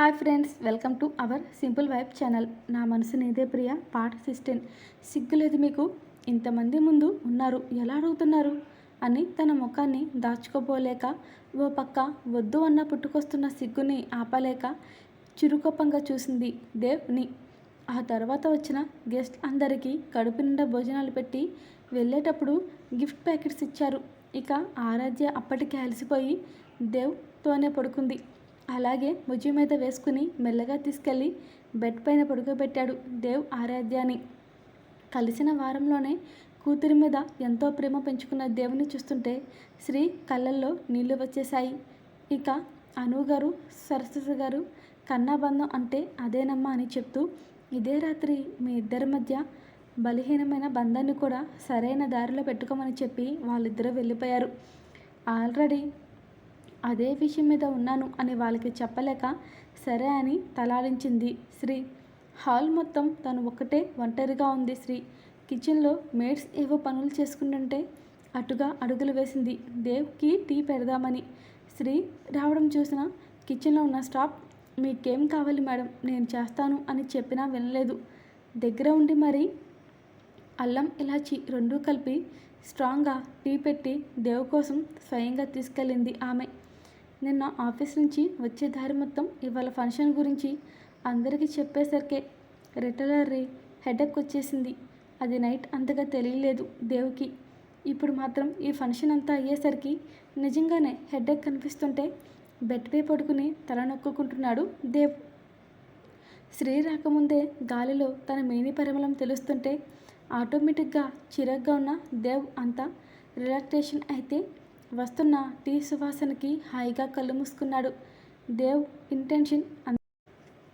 Hi friends welcome to our simple vibe channel. నా మనసు నీదే ప్రియ పార్ట్ సిక్స్టీన్. సిగ్గులేదు మీకు? ఇంతమంది ముందు ఉన్నారు ఎలా అడుగుతున్నారు? అని తన ముఖాన్ని దాచుకోపోలేక ఓ పక్క వద్దు అన్న పుట్టుకొస్తున్న సిగ్గుని ఆపలేక చురుకొప్పంగా చూసింది దేవ్ని. ఆ తర్వాత వచ్చిన గెస్ట్ అందరికీ కడుపు నిండా భోజనాలు పెట్టి వెళ్ళేటప్పుడు గిఫ్ట్ ప్యాకెట్స్ ఇచ్చారు. ఇక ఆరాధ్య అప్పటికి అలసిపోయి దేవ్తోనే పడుకుంది. అలాగే భుజం మీద వేసుకుని మెల్లగా తీసుకెళ్ళి బెడ్ పైన పడుకోబెట్టాడు దేవ్ ఆరాధ్యాని. కలిసిన వారంలోనే కూతురి మీద ఎంతో ప్రేమ పెంచుకున్న దేవుని చూస్తుంటే శ్రీ కళ్ళల్లో నీళ్ళు వచ్చేశాయి. ఇక అను గారు సరస్వతి గారు కన్నాబంధం అంటే అదేనమ్మా అని చెప్తూ ఇదే రాత్రి మీ ఇద్దరి మధ్య బలహీనమైన బంధాన్ని కూడా సరైన దారిలో పెట్టుకోమని చెప్పి వాళ్ళిద్దరూ వెళ్ళిపోయారు. ఆల్రెడీ అదే విషయం మీద ఉన్నాను అని వాళ్ళకి చెప్పలేక సరే అని తలాడించింది శ్రీ. హాల్ మొత్తం తను ఒక్కటే ఒంటరిగా ఉంది శ్రీ. కిచెన్లో మేడ్స్ ఏవో పనులు చేసుకుంటుంటే అటుగా అడుగులు వేసింది. దేవ్కి టీ పెడదామని. శ్రీ రావడం చూసిన కిచెన్లో ఉన్న స్టాఫ్ మీకేం కావాలి మేడం నేను చేస్తాను అని చెప్పినా వినలేదు. దగ్గర ఉండి మరి అల్లం ఇలాచి రెండూ కలిపి స్ట్రాంగ్గా టీ పెట్టి దేవ్ కోసం స్వయంగా తీసుకెళ్ళింది ఆమె. నిన్న ఆఫీస్ నుంచి వచ్చే దారి మొత్తం ఇవాళ ఫంక్షన్ గురించి అందరికీ చెప్పేసరికే రిటలరీ హెడెక్ వచ్చేసింది. అది నైట్ అంతగా తెలియలేదు దేవుకి. ఇప్పుడు మాత్రం ఈ ఫంక్షన్ అంతా అయ్యేసరికి నిజంగానే హెడెక్ కనిపిస్తుంటే బెడ్పై పడుకుని తలనొక్కుకుంటున్నాడు దేవ్. శ్రీ రాకముందే గాలిలో తన మేని పరిమళం తెలుస్తుంటే ఆటోమేటిక్గా చిరాగ్గా ఉన్న దేవ్ అంతా రిలాక్సేషన్ అయితే వస్తున్న టీ సువాసనకి హాయిగా కళ్ళు మూసుకున్నాడు. దేవ్ ఇంటెన్షన్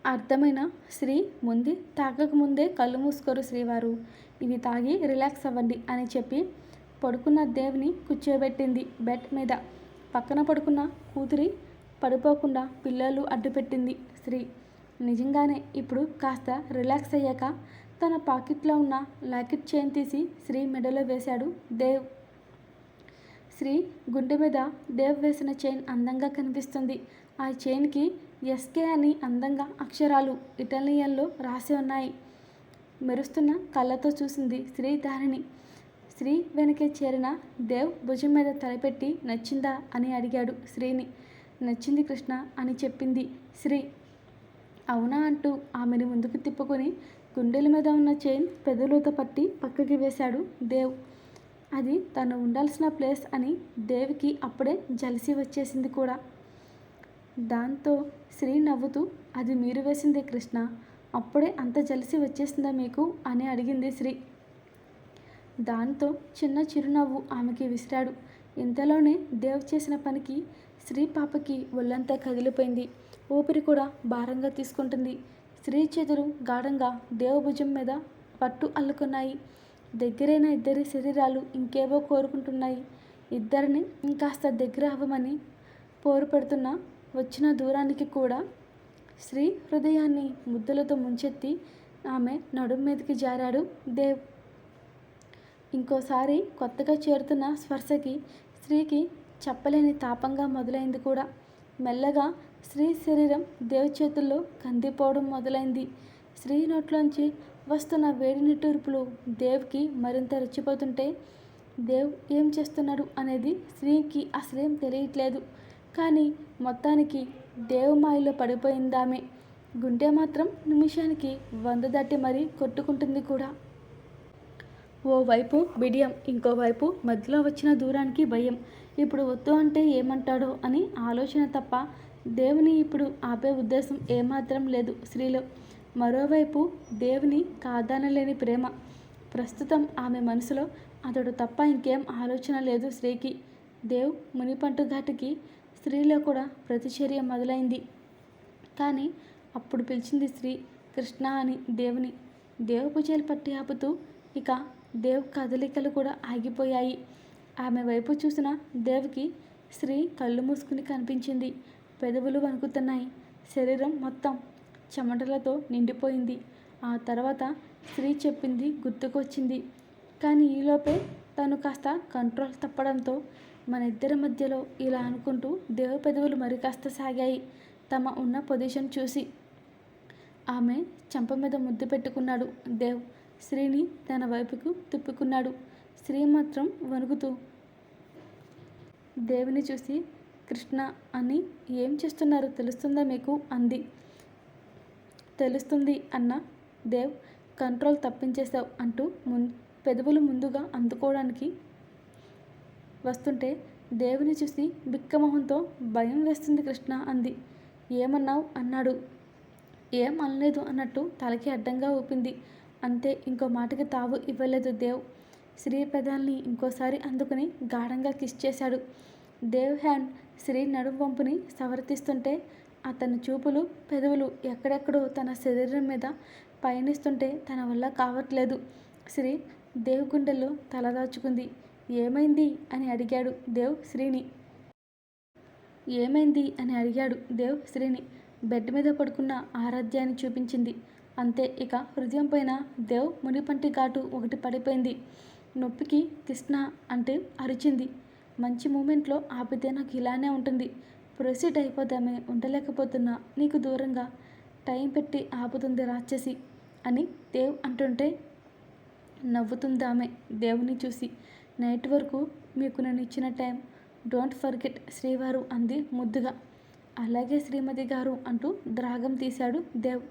అర్థమైన శ్రీ ముందే తాగకముందే కళ్ళు మూసుకోరు శ్రీవారు. ఇవి తాగి రిలాక్స్ అవ్వండి అని చెప్పి పడుకున్న దేవ్ని కూర్చోబెట్టింది బెడ్ మీద. పక్కన పడుకున్న కూతురి పడిపోకుండా పిల్లలు అడ్డుపెట్టింది శ్రీ నిజంగానే ఇప్పుడు కాస్త రిలాక్స్ అయ్యాక తన పాకెట్లో ఉన్న లాకెట్ చైన్ తీసి శ్రీ మెడలో వేశాడు దేవ్. శ్రీ గుండె మీద దేవ్ వేసిన చైన్ అందంగా కనిపిస్తుంది. ఆ చైన్కి ఎస్కే అని అందంగా అక్షరాలు ఇటాలియన్లో రాసి ఉన్నాయి. మెరుస్తున్న కళ్ళతో చూసింది శ్రీ దారిని శ్రీ వెనకే చేరిన దేవ్ భుజం మీద తలపెట్టి నచ్చిందా అని అడిగాడు శ్రీని. నచ్చింది కృష్ణ అని చెప్పింది శ్రీ. అవునా అంటూ ఆమెను ముందుకు తిప్పుకొని గుండెల మీద ఉన్న చైన్ పెదవులతో పట్టి పక్కకి వేశాడు దేవ్. అది తను ఉండాల్సిన ప్లేస్ అని దేవికి అప్పుడే జలిసి వచ్చేసింది కూడా. దాంతో శ్రీ నవ్వుతూ అది మీరు వేసిందే కృష్ణ అప్పుడే అంత జలసి వచ్చేసిందా మీకు? అని అడిగింది శ్రీ దాంతో చిన్న చిరునవ్వు ఆమెకి విసిరాడు. ఇంతలోనే దేవ్ చేసిన పనికి శ్రీ పాపకి ఒళ్ళంతా కదిలిపోయింది. ఊపిరి కూడా భారంగా తీసుకుంటుంది. స్త్రీ చేతులు గాఢంగా దేవభుజం మీద పట్టు అల్లుకున్నాయి. దగ్గరైన ఇద్దరి శరీరాలు ఇంకేవో కోరుకుంటున్నాయి. ఇద్దరిని ఇంకాస్త దగ్గర అవ్వమని పోరు పెడుతున్న వచ్చిన దూరానికి కూడా స్త్రీ హృదయాన్ని ముద్దులతో ముంచెత్తి ఆమె నడుం మీదకి జారాడు. దేవ్ ఇంకోసారి కొత్తగా చేరుతున్న స్పర్శకి స్త్రీకి చెప్పలేని తాపంగా మొదలైంది కూడా. మెల్లగా స్త్రీ శరీరం దేవ్ చేతుల్లో కందిపోవడం మొదలైంది. స్త్రీ నోట్లోంచి వస్తున్న వేడి నిట్టూర్పులు దేవ్కి మరింత రెచ్చిపోతుంటే దేవ్ ఏం చేస్తున్నాడు అనేది స్త్రీకి అసలేం తెలియట్లేదు. కానీ మొత్తానికి దేవ్ మాయలో పడిపోయిందామే. గుండె మాత్రం నిమిషానికి వంద దాటి మరీ కొట్టుకుంటుంది కూడా. ఓవైపు బిడియం ఇంకోవైపు మధ్యలో వచ్చిన దూరానికి భయం. ఇప్పుడు వద్దు అంటే ఏమంటాడో అని ఆలోచన తప్ప దేవుని ఇప్పుడు ఆపే ఉద్దేశం ఏమాత్రం లేదు స్త్రీలో మరోవైపు దేవుని కాదనలేని ప్రేమ. ప్రస్తుతం ఆమె మనసులో అతడు తప్ప ఇంకేం ఆలోచన లేదు స్త్రీకి. దేవ్ మునిపంటు ఘాటికి స్త్రీలో కూడా ప్రతిచర్య మొదలైంది. కానీ అప్పుడు పిలిచింది స్త్రీ కృష్ణ అని దేవుని. దేవ్ పూజలు పట్టి ఆపుతూ ఇక దేవ్ కదలికలు కూడా ఆగిపోయాయి. ఆమె వైపు చూసిన దేవ్కి స్త్రీ కళ్ళు మూసుకుని కనిపించింది. పెదవులు వణుకుతున్నాయి. శరీరం మొత్తం చెమటలతో నిండిపోయింది. ఆ తర్వాత స్త్రీ చెప్పింది గుర్తుకొచ్చింది. కానీ ఈలోపే తను కాస్త కంట్రోల్ తప్పడంతో మన ఇద్దరి మధ్యలో ఇలా అనుకుంటూ దేవ పెదవులు మరి కాస్త సాగాయి. తమ ఉన్న పొజిషన్ చూసి ఆమె చెంప మీద ముద్దు పెట్టుకున్నాడు. దేవ్ స్త్రీని తన వైపుకు తిప్పుకున్నాడు. స్త్రీ మాత్రం వణుకుతూ దేవిని చూసి కృష్ణ అని ఏం చేస్తున్నారో? తెలుస్తుందా మీకు? అంది. తెలుస్తుంది అన్న. దేవ్ కంట్రోల్ తప్పించేశావు అంటూ ముం పెదవులు ముందుగా అందుకోవడానికి వస్తుంటే దేవుని చూసి బిక్కమొహంతో భయం వేస్తుంది కృష్ణ అంది. ఏమన్నావు? అన్నాడు. ఏం అనలేదు అన్నట్టు తలకి అడ్డంగా ఊపింది. అంతే ఇంకో మాటకి తావు ఇవ్వలేదు దేవ్. శ్రీ పెదాల్ని ఇంకోసారి అందుకుని గాఢంగా కిస్ చేశాడు. దేవ్ హ్యాండ్ శ్రీ నడుం వంపుని సవర్తిస్తుంటే అతని చూపులు పెదవులు ఎక్కడెక్కడో తన శరీరం మీద పయనిస్తుంటే తన వల్ల కావట్లేదు. శ్రీ దేవ్ గుండెల్లో తలదాచుకుంది ఏమైంది అని అడిగాడు దేవ్ శ్రీని. ఏమైంది అని అడిగాడు దేవ్ శ్రీని. బెడ్ మీద పడుకున్న ఆరాధ్యాన్ని చూపించింది. అంతే ఇక హృదయం పైన దేవ్ మునిపంటి ఘాటు ఒకటి పడిపోయింది. నొప్పికి కృష్ణ అంటే అరిచింది. మంచి మూమెంట్లో ఆపితే నాకు ఇలానే ఉంటుంది. ప్రొసీడ్ అయిపోదామే ఉండలేకపోతున్నా నీకు దూరంగా టైం పెట్టి ఆపుతుంది రాక్షసి అని దేవ్ అంటుంటే నవ్వుతుందామె దేవుని చూసి. నైట్ వరకు మీకు నేను ఇచ్చిన టైం డోంట్ ఫర్గెట్ శ్రీవారు అంది ముద్దుగా. అలాగే శ్రీమతి గారు అంటూ ద్రాగం తీశాడు దేవ్.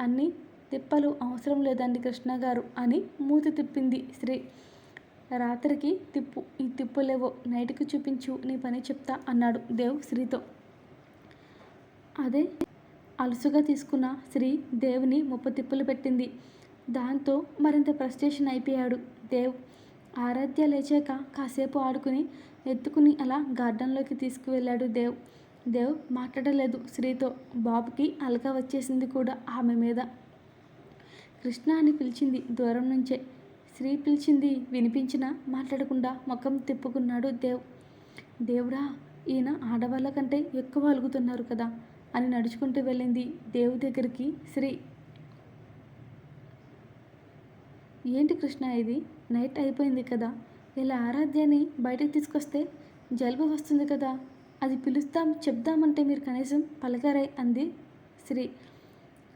అన్ని తిప్పలు అవసరం లేదండి కృష్ణ గారు అని మూతి తిప్పింది శ్రీ. రాత్రికి తిప్పు ఈ తిప్పులేవో నైట్కి చూపించు నీ పని చెప్తా అన్నాడు దేవ్ శ్రీతో. అదే అలుసుగా తీసుకున్న శ్రీ దేవుని ముప్ప తిప్పులు పెట్టింది. దాంతో మరింత ప్రస్టేషన్ అయిపోయాడు దేవ్. ఆరాధ్య లేచాక కాసేపు ఆడుకుని ఎత్తుకుని అలా గార్డెన్లోకి తీసుకువెళ్ళాడు దేవ్. దేవ్ మాట్లాడలేదు శ్రీతో. బాబుకి అలక వచ్చేసింది కూడా ఆమె మీద. కృష్ణ అని పిలిచింది దూరం నుంచే. శ్రీ పిలిచింది వినిపించినా మాట్లాడకుండా ముఖం తిప్పుకున్నాడు దేవ్. దేవుడా ఈయన ఆడవాళ్ళ కంటే ఎక్కువ అలుగుతున్నారు కదా అని నడుచుకుంటూ వెళ్ళింది దేవు దగ్గరికి శ్రీ ఏంటి కృష్ణ ఇది? నైట్ అయిపోయింది కదా. ఇలా ఆరాధ్యాన్ని బయటకు తీసుకొస్తే జలుబు వస్తుంది కదా. అది పిలుస్తాం చెప్దామంటే మీరు కనీసం పలకరే అంది శ్రీ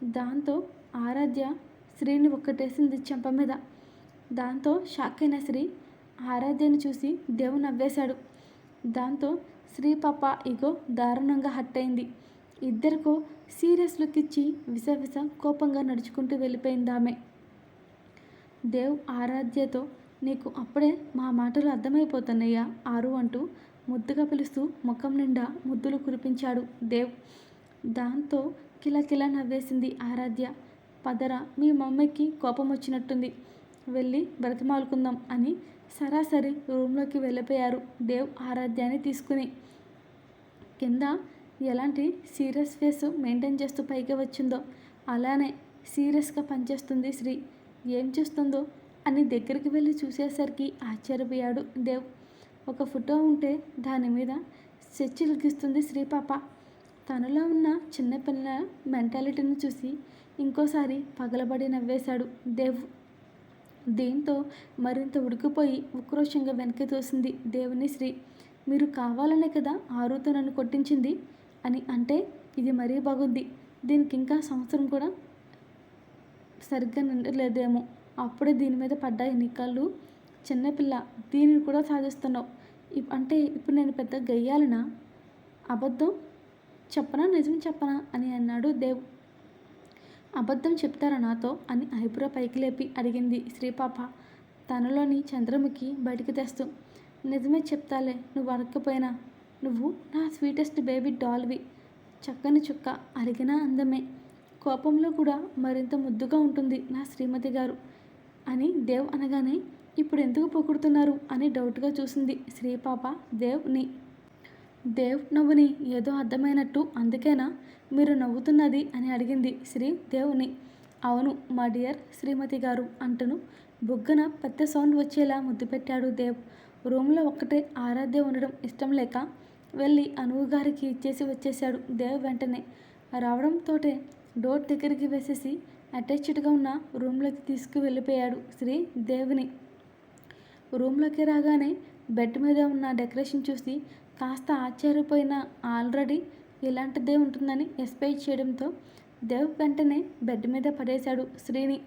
దాంతో ఆరాధ్య శ్రీని ఒక్కటేసింది చెంప మీద. దాంతో షాక్ అయిన శ్రీ ఆరాధ్యను చూసి దేవు నవ్వేశాడు. దాంతో శ్రీ పాప ఇగో దారుణంగా హట్ అయింది ఇద్దరికో సీరియస్ లుక్ ఇచ్చి విసవిస కోపంగా నడుచుకుంటూ వెళ్ళిపోయింది ఆమె. దేవ్ ఆరాధ్యతో నీకు అప్పుడే మా మాటలు అర్థమైపోతున్నాయా ఆరు అంటూ ముద్దుగా పిలుస్తూ ముఖం నిండా ముద్దులు కురిపించాడు దేవ్. దాంతో కిలకిల నవ్వేసింది ఆరాధ్య. పదర మీ మమ్మీకి కోపం వచ్చినట్టుంది వెళ్ళి బ్రతిమాలుకుందాం అని సరాసరి రూమ్లోకి వెళ్ళిపోయారు. దేవ్ ఆరాధ్యాన్ని తీసుకుని. కింద ఎలాంటి సీరియస్ ఫేస్ మెయింటైన్ చేస్తూ పైకి వచ్చిందో అలానే సీరియస్గా పనిచేస్తుంది శ్రీ. ఏం చేస్తుందో అని దగ్గరికి వెళ్ళి చూసేసరికి ఆశ్చర్యపోయాడు దేవ్. ఒక ఫోటో ఉంటే దాని మీద శ్రీ శ్రీపాప తనలో ఉన్న చిన్నపిల్ల మెంటాలిటీని చూసి ఇంకోసారి పగలబడి నవ్వేశాడు దేవ్. దీంతో మరింత ఉడికిపోయి ఉక్రోషంగా వెనక్కి తోసింది దేవుని శ్రీ మీరు కావాలనే కదా ఆరుతో నన్ను కొట్టించింది? అని అంటే ఇది మరీ బాగుంది. దీనికి ఇంకా సంవత్సరం కూడా సరిగ్గా నిండలేదేమో. అప్పుడే దీని మీద పడ్డాయి నీ కళ్ళు. చిన్నపిల్ల దీనిని కూడా సాధిస్తున్నావు. అంటే ఇప్పుడు నేను పెద్ద గయ్యాలనా? అబద్ధం? చెప్పనా? నిజం చెప్పనా? అని అన్నాడు దేవ్ అబద్ధం చెప్తారా నాతో? అని ఐబ్రో పైకి లేపి అడిగింది శ్రీపాప. తనలోని చంద్రముఖి బయటికి తెస్తూ నిజమే చెప్తాలే నువ్వు అడగకపోయినా నువ్వు నా స్వీటెస్ట్ బేబీ డాల్వి. చక్కని చుక్క అరిగినా అందమే. కోపంలో కూడా మరింత ముద్దుగా ఉంటుంది నా శ్రీమతి గారు. అని దేవ్ అనగానే ఇప్పుడు ఎందుకు పొగుడుతున్నారు? అని డౌట్గా చూసింది శ్రీపాప దేవ్ని. దేవ్ నవ్వుని ఏదో అర్థమైనట్టు అందుకేనా మీరు నవ్వుతున్నది అని అడిగింది శ్రీ దేవుని. అవును మా డియర్ శ్రీమతి గారు అంటను. బుగ్గన పెద్ద సౌండ్ వచ్చేలా ముద్దు పెట్టాడు దేవ్. రూమ్లో ఒక్కటే ఆరాధ్య ఉండడం ఇష్టం లేక వెళ్ళి అనువు గారికి ఇచ్చేసి వచ్చేశాడు దేవ్ వెంటనే. రావడంతోటే డోర్ దగ్గరికి వేసేసి అటాచ్డ్గా ఉన్న రూమ్లోకి తీసుకు వెళ్ళిపోయాడు శ్రీ దేవుని. రూమ్లోకి రాగానే బెడ్ మీద ఉన్న డెకరేషన్ చూసి కాస్త ఆశ్చర్యపోయిన ఆల్రెడీ ఇలాంటిదే ఉంటుందని ఎస్పై చేయడంతో దేవ్ వెంటనే బెడ్ మీద పడేశాడు శ్రీని.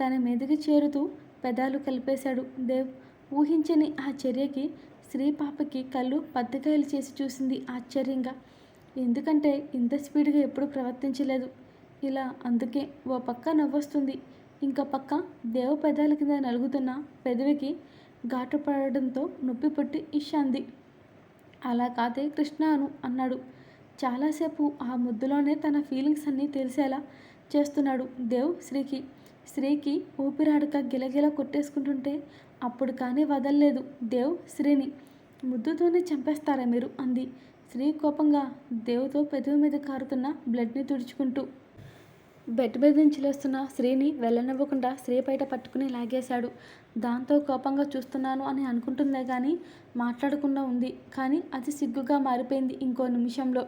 తన మీదకి చేరుతూ పెదాలు కలిపేశాడు దేవ్. ఊహించని ఆ చర్యకి శ్రీ పాపకి కళ్ళు పత్తికాయలు చేసి చూసింది ఆశ్చర్యంగా. ఎందుకంటే ఇంత స్పీడ్గా ఎప్పుడు ప్రవర్తించలేదు. ఇలా అందుకే ఓ పక్క నవ్వొస్తుంది. ఇంకో పక్క దేవ పెదాల కింద నలుగుతున్న పెదవికి ఘాటు పడడంతో నొప్పి పుట్టి ఇషాంది అలా కాదే కృష్ణ అను అన్నాడు. చాలాసేపు ఆ ముద్దులోనే తన ఫీలింగ్స్ అన్నీ తెలిసేలా చేస్తున్నాడు దేవ్ శ్రీకి. శ్రీకి ఊపిరాడక గిలగిల కొట్టేసుకుంటుంటే అప్పుడు కానీ వదల్లేదు దేవ్ శ్రీని. ముద్దుతోనే చంపేస్తారా మీరు? అంది. శ్రీ కోపంగా దేవుతో పెదవి మీద కారుతున్న బ్లడ్ని తుడుచుకుంటూ. బెడ్ మీద నుంచి లేస్తున్న శ్రీని వెళ్ళనివ్వకుండా శ్రీ బయట పట్టుకుని లాగేశాడు. దాంతో కోపంగా చూస్తున్నాను అని అనుకుంటుందే కానీ మాట్లాడకుండా ఉంది. కానీ అది సిగ్గుగా మారిపోయింది ఇంకో నిమిషంలో.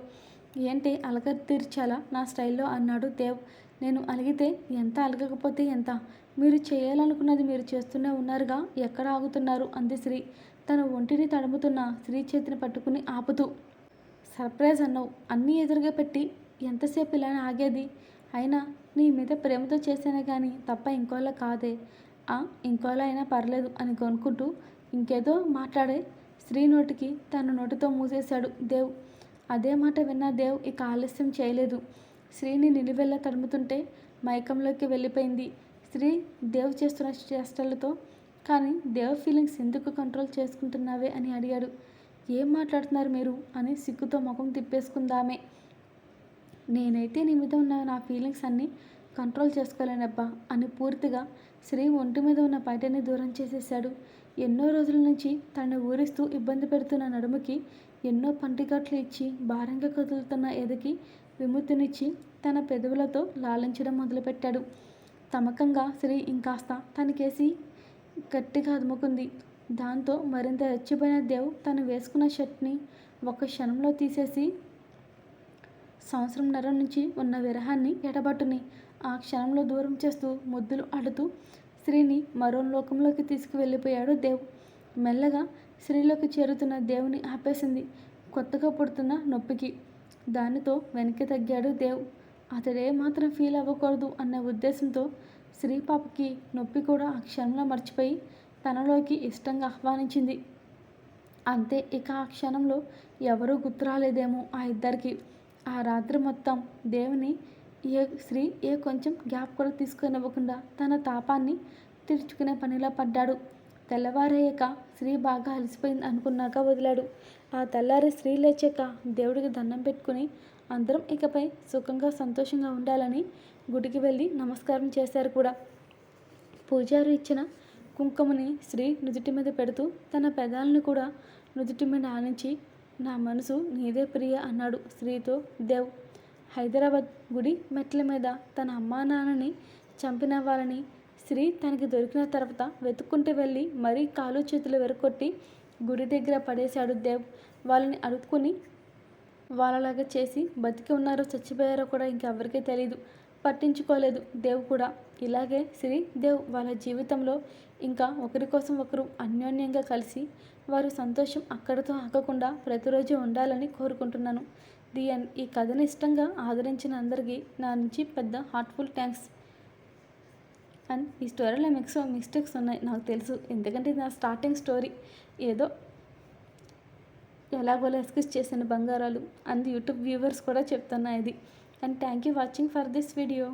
ఏంటి అలగ తీర్చాలా నా స్టైల్లో అన్నాడు దేవ్. నేను అలిగితే ఎంత అలగకపోతే ఎంత? మీరు చేయాలనుకున్నది మీరు చేస్తూనే ఉన్నారుగా. ఎక్కడ ఆగుతున్నారు? అంది శ్రీ. తన ఒంటిని తడుముతున్న శ్రీ చేతిని పట్టుకుని ఆపుతూ. సర్ప్రైజ్ అన్నావు. అన్నీ ఎదురుగా పెట్టి ఎంతసేపు ఇలానే ఆగేది? అయినా నీ మీద ప్రేమతో చేశానే కానీ తప్ప ఇంకోలా కాదే. ఆ ఇంకోలా అయినా పర్లేదు అని కొనుక్కుంటూ ఇంకేదో మాట్లాడే స్త్రీ నోటికి తన నోటితో మూసేశాడు దేవ్. అదే మాట విన్న దేవ్ ఇక ఆలస్యం చేయలేదు. స్త్రీని నిలువెల్ల తడుముతుంటే మైకంలోకి వెళ్ళిపోయింది. శ్రీ దేవ్ చేస్తున్న చేష్టలతో కానీ దేవ్ ఫీలింగ్స్ ఎందుకు కంట్రోల్ చేసుకుంటున్నావే అని అడిగాడు. ఏం మాట్లాడుతున్నారు మీరు? అని సిగ్గుతో ముఖం తిప్పేసుకుందామే. నేనైతే నీ మీద ఉన్న నా ఫీలింగ్స్ అన్నీ కంట్రోల్ చేసుకోలేనబ్బా అని పూర్తిగా శ్రీ ఒంటి మీద ఉన్న పైటని దూరం చేసేశాడు. ఎన్నో రోజుల నుంచి తనను ఊరిస్తూ ఇబ్బంది పెడుతున్న నడుముకి ఎన్నో పంటికట్లు ఇచ్చి భారంగా కదులుతున్న ఎదకి విముక్తినిచ్చి తన పెదవులతో లాలించడం మొదలుపెట్టాడు. తమకంగా శ్రీ ఇంకాస్త తనకేసి గట్టిగా అదుముకుంది. దాంతో మరింత రెచ్చిపోయిన దేవ్ తను వేసుకున్న షర్ట్ని ఒక క్షణంలో తీసేసి సంవత్సరంన్నర నుంచి ఉన్న విరహాన్ని ఎడబట్టుని ఆ క్షణంలో దూరం చేస్తూ ముద్దులు ఆడుతూ స్త్రీని మరో లోకంలోకి తీసుకువెళ్ళిపోయాడు దేవ్. మెల్లగా స్త్రీలోకి చేరుతున్న దేవుని ఆపేసింది. కొత్తగా పుడుతున్న నొప్పికి దానితో వెనక్కి తగ్గాడు దేవ్. అతడే మాత్రం ఫీల్ అవ్వకూడదు అన్న ఉద్దేశంతో శ్రీ పాపకి నొప్పి కూడా ఆ క్షణంలో మర్చిపోయి తనలోకి ఇష్టంగా ఆహ్వానించింది. అంతే ఇక ఆ క్షణంలో ఎవరూ గుర్తురాలేదేమో ఆ ఇద్దరికి. ఆ రాత్రి మొత్తం దేవుని ఏ స్త్రీ ఏ కొంచెం గ్యాప్ కూడా తీసుకునివ్వకుండా తన తాపాన్ని తీర్చుకునే పనిలో పడ్డాడు. తెల్లవారయ్యాక స్త్రీ బాగా అలసిపోయింది అనుకున్నాక వదిలాడు. ఆ తెల్లారి స్త్రీ లేచాక దేవుడికి దండం పెట్టుకుని అందరం ఇకపై సుఖంగా సంతోషంగా ఉండాలని గుడికి వెళ్ళి నమస్కారం చేశారు కూడా. పూజారి ఇచ్చిన కుంకుమని స్త్రీ నుదుటి మీద పెడుతూ తన పెదాలను కూడా నుదుటి మీద ఆనించి నా మనసు నీదే ప్రియ అన్నాడు స్త్రీతో. దేవ్ హైదరాబాద్ గుడి మెట్ల మీద తన అమ్మా నాన్నని చంపిన వాళ్ళని స్త్రీ తనకి దొరికిన తర్వాత వెతుక్కుంటూ వెళ్ళి మరీ కాలు చేతులు వెరకొట్టి గుడి దగ్గర పడేశాడు దేవ్. వాళ్ళని అడుక్కుని వాళ్ళలాగా చేసి బతికి ఉన్నారో చచ్చిపోయారో కూడా ఇంకెవరికీ తెలియదు పట్టించుకోలేదు దేవ్ కూడా. ఇలాగే శ్రీ దేవ్ వాళ్ళ జీవితంలో ఇంకా ఒకరి కోసం ఒకరు అన్యోన్యంగా కలిసి వారి సంతోషం అక్కడితో ఆగకుండా ప్రతిరోజు ఉండాలని కోరుకుంటున్నాను. ది అండ్ ఈ కథను ఇష్టంగా ఆదరించిన అందరికీ నా నుంచి పెద్ద హార్ట్ఫుల్ థ్యాంక్స్. అండ్ ఈ స్టోరీలో మిక్స్ మిస్టేక్స్ ఉన్నాయి నాకు తెలుసు. ఎందుకంటే ఇది నా స్టార్టింగ్ స్టోరీ. ఏదో ఎలాగోలా ఎస్కిస్ చేసిన బంగారాలు. అండ్ యూట్యూబ్ వ్యూవర్స్ కూడా చెప్తున్నా ఇది. And thank you watching for this video.